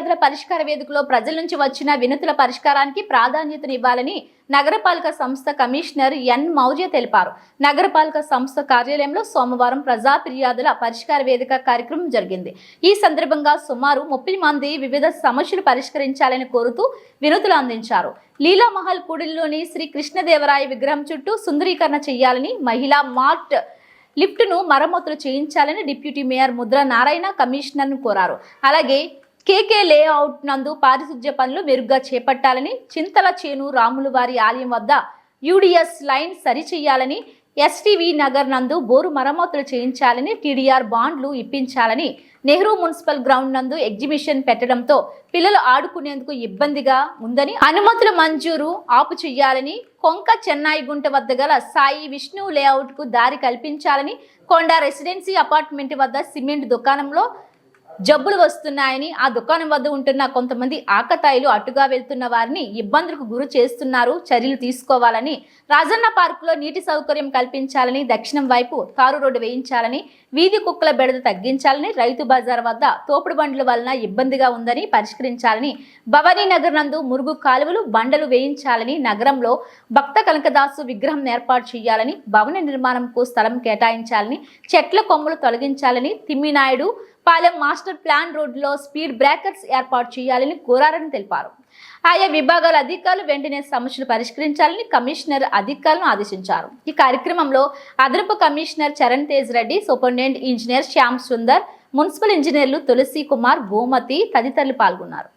ఫిర్యాదుల పరిష్కార వేదికలో ప్రజల నుంచి వచ్చిన వినతుల పరిష్కారానికి ప్రాధాన్యతనివ్వాలని నగరపాలక సంస్థ కమిషనర్ ఎన్ మౌర్య తెలిపారు. నగరపాలక సంస్థ కార్యాలయంలో సోమవారం ప్రజా ఫిర్యాదుల పరిష్కార వేదిక కార్యక్రమం జరిగింది. ఈ సందర్భంగా సుమారు ముప్పై మంది వివిధ సమస్యలు పరిష్కరించాలని కోరుతూ వినతులు అందించారు. లీలామహల్ కూడిలోని శ్రీ కృష్ణదేవరాయ విగ్రహం చుట్టూ సుందరీకరణ చేయాలని మహిళా మార్ట్ లిఫ్ట్ను మరమ్మతులు చేయించాలని డిప్యూటీ మేయర్ ముద్ర నారాయణ కమిషనర్ను కోరారు. అలాగే కేకే లేఅవుట్ నందు పారిశుధ్య పనులు మెరుగ్గా చేపట్టాలని చింతల చేను రాములు వారి ఆలయం వద్ద యూడిఎస్ లైన్ సరిచేయాలని ఎస్టీవీ నగర్ నందు బోరు మరమ్మతులు చేయించాలని టీడీఆర్ బాండ్లు ఇప్పించాలని నెహ్రూ మున్సిపల్ గ్రౌండ్ నందు ఎగ్జిబిషన్ పెట్టడంతో పిల్లలు ఆడుకునేందుకు ఇబ్బందిగా ఉందని అనుమతుల మంజూరు ఆపు చేయాలని కొంక చెన్నై గుంట వద్ద గల సాయి విష్ణు లేఅవుట్కు దారి కల్పించాలని కొండ రెసిడెన్సీ అపార్ట్మెంట్ వద్ద సిమెంట్ దుకాణంలో జబ్బులు వస్తున్నాయని ఆ దుకాణం వద్ద ఉంటున్న కొంతమంది ఆకతాయిలు అటుగా వెళ్తున్న వారిని ఇబ్బందులకు గురి చేస్తున్నారు. చర్యలు తీసుకోవాలని రాజన్న పార్కులో నీటి సౌకర్యం కల్పించాలని దక్షిణం వైపు కారు రోడ్డు వేయించాలని వీధి కుక్కల బెడద తగ్గించాలని రైతు బజార్ వద్ద తోపుడు బండ్ల వలన ఇబ్బందిగా ఉందని పరిష్కరించాలని భవానీ నగర్ నందు మురుగు కాలువలు బండలు వేయించాలని నగరంలో భక్త కనకదాసు విగ్రహం ఏర్పాటు చేయాలని భవన నిర్మాణంకు స్థలం కేటాయించాలని చెట్ల కొమ్మలు తొలగించాలని తిమ్మినాయుడు పాలెం మాస్టర్ ప్లాన్ రోడ్లో స్పీడ్ బ్రేకర్స్ ఏర్పాటు చేయాలని కోరారని తెలిపారు. ఆయా విభాగాల అధికారులు వెంటనే సమస్యలు పరిష్కరించాలని కమిషనర్ అధికారులను ఆదేశించారు. ఈ కార్యక్రమంలో అదనపు commissioner Charan Tej Reddy superintendent engineer Shyam Sundar municipal ఇంజనీర్లు తులసి కుమార్ గోమతి తదితరులు పాల్గొన్నారు.